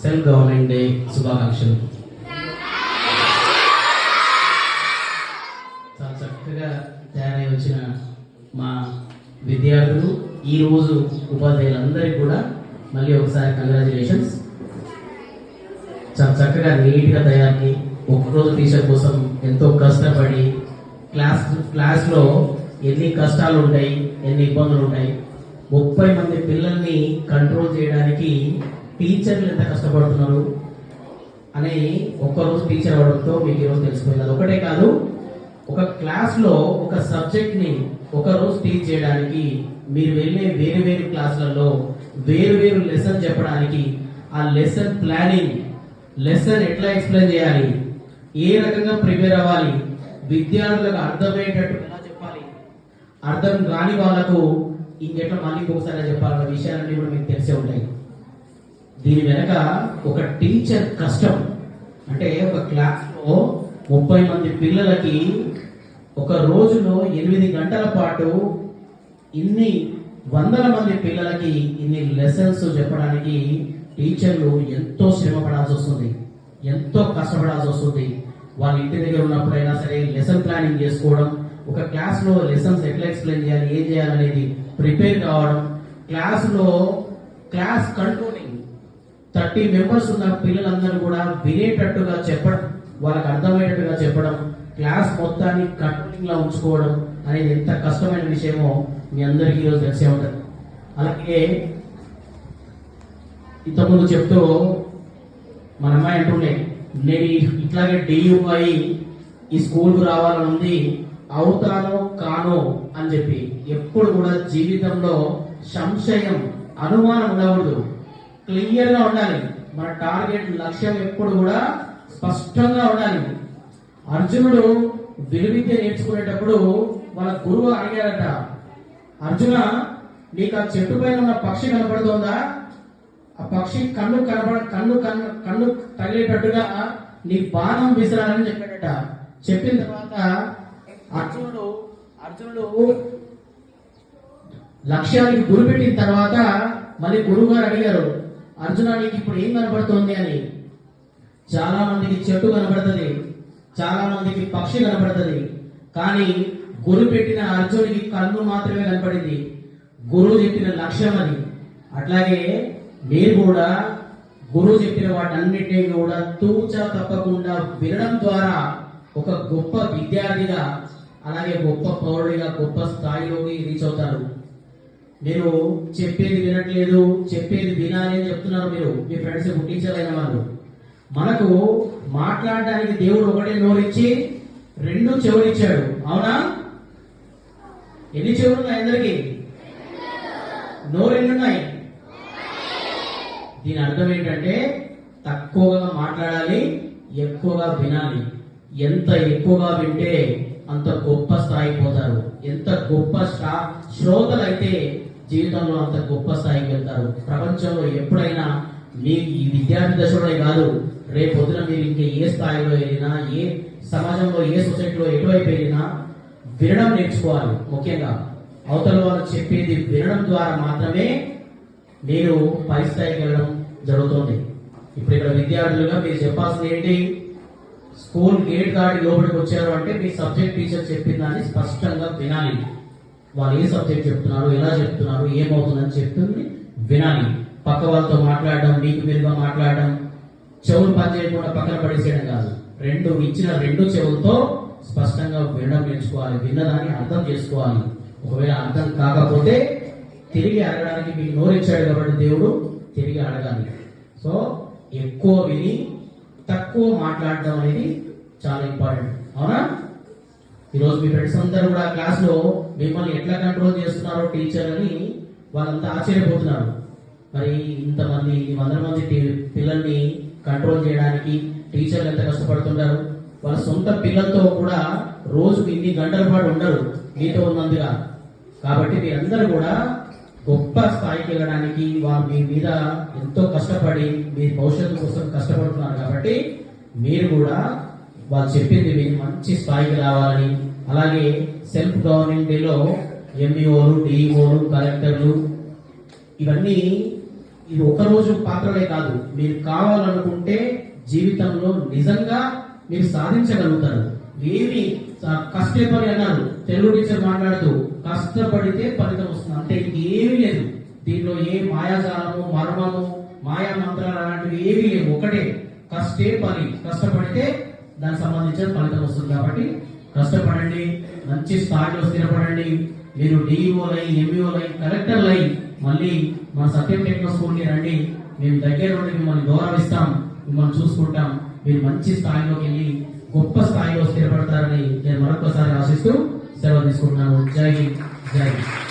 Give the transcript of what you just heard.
Self government day శుభాకాంక్షలు. చాలా చక్కగా తయారై వచ్చిన మా విద్యార్థులు ఈ రోజు ఉపాధ్యాయులందరికీ కూడా మళ్ళీ ఒకసారి కంగ్రాచులేషన్స్ చాలా చక్కగా నీట్గా తయారీ ఒక్కరోజు టీచర్ కోసం ఎంతో కష్టపడి క్లాస్ క్లాస్లో ఎన్ని కష్టాలు ఉంటాయి ఎన్ని ఇబ్బందులు ఉంటాయి ముప్పై మంది పిల్లల్ని కంట్రోల్ చేయడానికి టీచర్లు ఎంత కష్టపడుతున్నారు అని ఒక్కరోజు టీచర్ అవడంతో మీకు ఈరోజు తెలిసిపోయింది. ఒకటే కాదు ఒక క్లాస్లో ఒక సబ్జెక్ట్ని ఒక రోజు టీచ్ చేయడానికి మీరు వెళ్ళే వేరు వేరు క్లాసులలో వేరు వేరు లెసన్ చెప్పడానికి ఆ లెసన్ ప్లానింగ్ లెసన్ ఎట్లా ఎక్స్ప్లెయిన్ చేయాలి ఏ రకంగా ప్రిపేర్ అవ్వాలి విద్యార్థులకు అర్థమయ్యేటట్టు ఎలా చెప్పాలి అర్థం కాని వాళ్ళకు ఇంకెట్లా మళ్ళీ ఒకసారి చెప్పాలన్న విషయాలన్నీ కూడా మీకు తెలిసే ఉంటాయి. దీని వెనక ఒక టీచర్ కష్టం. అంటే ఒక క్లాస్లో ముప్పై మంది పిల్లలకి ఒక రోజులో ఎనిమిది గంటల పాటు ఇన్ని వందల మంది పిల్లలకి ఇన్ని లెసన్స్ చెప్పడానికి టీచర్లు ఎంతో శ్రమ పడాల్సి వస్తుంది. ఎంతో కష్టపడాల్సి వస్తుంది. వాళ్ళ ఇంటి దగ్గర ఉన్నప్పుడైనా సరే లెసన్ ప్లానింగ్ చేసుకోవడం ఒక క్లాస్లో లెసన్స్ ఎట్లా ఎక్స్ప్లెయిన్ చేయాలి ఏం చేయాలనేది ప్రిపేర్ కావడం క్లాస్లో క్లాస్ కంట్రోలింగ్ థర్టీ మెంబర్స్ ఉన్న పిల్లలందరూ కూడా వినేటట్టుగా చెప్పడం వాళ్ళకి అర్థమయ్యేటట్టుగా చెప్పడం క్లాస్ మొత్తాన్ని కంట్రోలింగ్ ఉంచుకోవడం అనేది ఎంత కష్టమైన విషయమో మీ అందరికీ ఈరోజు తెలిసే ఉంటుంది. అలాగే ఇంతకుముందు చెప్తూ మన అమ్మాయి అంటుండే నేను ఈ- ఇట్లాగే డియుఐ ఈ స్కూల్కు రావాలని ఉంది అవుతానో కానో అని చెప్పి. ఎప్పుడు కూడా జీవితంలో సంశయం అనుమానం ఉండకూడదు. క్లియర్గా ఉండాలి. మన టార్గెట్ లక్ష్యం ఎప్పుడు కూడా స్పష్టంగా ఉండాలి. అర్జునుడు విలువిద్య నేర్చుకునేటప్పుడు వాళ్ళ గురువు అడిగారట అర్జున నీకు ఆ చెట్టు పైన ఉన్న పక్షి కనపడుతోందా? ఆ పక్షి కన్ను కనపడ కన్ను కన్ను కన్ను తగిలేటట్టుగా నీ బాణం విసిరాలని చెప్పాడట. చెప్పిన తర్వాత అర్జునుడు అర్జునుడు లక్ష్యానికి గురి పెట్టిన తర్వాత మళ్ళీ గురువు గారు అడిగారు అర్జున నీకు ఇప్పుడు ఏం కనపడుతోంది అని? చాలా మందికి చెట్టు కనపడుతుంది. చాలా మందికి పక్షి కనపడుతుంది. కానీ గురు పెట్టిన అర్జునికి కన్ను మాత్రమే కనపడింది. గురువు చెప్పిన లక్ష్యం అది. అట్లాగే మీరు కూడా గురువు చెప్పిన వాటన్నిటినీ కూడా తూచా తప్పకుండా వినడం ద్వారా ఒక గొప్ప విద్యార్థిగా అలాగే గొప్ప పౌరుడిగా గొప్ప స్థాయిలోకి రీచ్ అవుతారు. మీరు చెప్పేది వినట్లేదు చెప్పేది వినాలి అని చెప్తున్నారు మీరు. మీ ఫ్రెండ్స్ టీచర్ వాళ్ళు? మనకు మాట్లాడడానికి దేవుడు ఒకటే నోరిచ్చి రెండు చెవులు ఇచ్చాడు అవునా? ఎన్ని చెవులు ఉన్నాయి అందరికి? నోరు ఎన్ని ఉన్నాయి దీని అర్థం ఏంటంటే తక్కువగా మాట్లాడాలి ఎక్కువగా వినాలి. ఎంత ఎక్కువగా వింటే అంత గొప్ప స్థాయి పోతారు. ఎంత గొప్ప శ్రా- శ్రోతలైతే జీవితంలో అంత గొప్ప స్థాయికి వెళ్తారు. ప్రపంచంలో ఎప్పుడైనా మీ ఈ విద్యార్థి దశలోనే కాదు రేపు పొద్దున మీరు ఇంకా ఏ స్థాయిలో వెళ్ళినా ఏ సమాజంలో ఏ సొసైటీలో ఎటువైపు వెళ్ళినా వినడం నేర్చుకోవాలి ముఖ్యంగా. అవతల వాళ్ళు చెప్పేది వినడం ద్వారా మాత్రమే మీరు పై స్థాయికి వెళ్ళడం జరుగుతుంది. ఇప్పుడు ఇక్కడ విద్యార్థులుగా మీరు చెప్పాల్సింది ఏంటి? స్కూల్ గేట్ దాటి లోపలికి వచ్చారు అంటే మీ సబ్జెక్ట్ టీచర్ చెప్పిన దాన్ని స్పష్టంగా వినాలి. వాళ్ళు ఏ సబ్జెక్ట్ చెప్తున్నారు ఎలా చెప్తున్నారు ఏమవుతుందని చెప్తుంది వినాలి. పక్క వాళ్ళతో మాట్లాడడం నీకు మీరుగా మాట్లాడడం చెవులు పనిచేయకుండా పక్కన పడేసేయడం కాదు. రెండు ఇచ్చిన రెండు చెవులతో స్పష్టంగా వినడం నేర్చుకోవాలి విన్నదాన్ని అర్థం చేసుకోవాలి. ఒకవేళ అర్థం కాకపోతే తిరిగి అడగడానికి మీకు నోరిచ్చాడు కాబట్టి దేవుడు తిరిగి అడగాలి. సో ఎక్కువ విని తక్కువ మాట్లాడడం అనేది చాలా ఇంపార్టెంట్. అవునా? ఈరోజు మీ ఫ్రెండ్స్ అందరూ కూడా క్లాస్లో మిమ్మల్ని ఎట్లా కంట్రోల్ చేస్తున్నారో టీచర్ అని వాళ్ళంతా ఆశ్చర్యపోతున్నారు. మరి ఇంతమంది వందల మంది పిల్లల్ని కంట్రోల్ చేయడానికి టీచర్లు ఎంత కష్టపడుతుంటారు వాళ్ళ సొంత పిల్లలతో కూడా రోజుకు ఇన్ని గంటల పాటు ఉండరు మీతో ఉన్నందుగా. కాబట్టి మీరందరూ కూడా గొప్ప స్థాయికి వెళ్ళడానికి వారు మీ మీద ఎంతో కష్టపడి మీ భవిష్యత్తు కోసం కష్టపడుతున్నారు. కాబట్టి మీరు కూడా వాళ్ళు చెప్పింది మీకు మంచి స్థాయికి రావాలని. అలాగే సెల్ఫ్ గవర్నింగ్ ఎంఈఓలు డిఈఓలు కలెక్టర్లు ఇవన్నీ ఇది ఒకరోజు పాత్రలే కాదు. మీరు కావాలనుకుంటే జీవితంలో నిజంగా మీరు సాధించగలుగుతారు. ఏమి కష్టపడి కష్టే పని అన్నారు. తెలుగు టీచర్ మాట్లాడుతూ కష్టపడితే ఫలితం వస్తుంది. అంటే ఏమీ లేదు. దీంట్లో ఏ మాయాజాలము మర్మము మాయా మంత్రాలు అలాంటివి ఏమీ లేవు. ఒకటే. కష్టే పని. కష్టపడితే దానికి సంబంధించిన ఫలితం వస్తుంది కాబట్టి కష్టపడండి మంచి స్థాయిలో స్థిరపడండి. మీరు డిఈఓలై ఎంఈఓలై కలెక్టర్లై మళ్ళీ మన సత్యం టెక్నో స్కూల్కి రండి. మేము దగ్గర నుండి మిమ్మల్ని గౌరవిస్తాం మిమ్మల్ని చూసుకుంటాం. మీరు మంచి స్థాయిలోకి వెళ్ళి గొప్ప స్థాయిలో స్థిరపడతారని నేను మరొకసారి ఆశిస్తూ సెలవు తీసుకుంటున్నాను. జై హింద్ జై హింద్.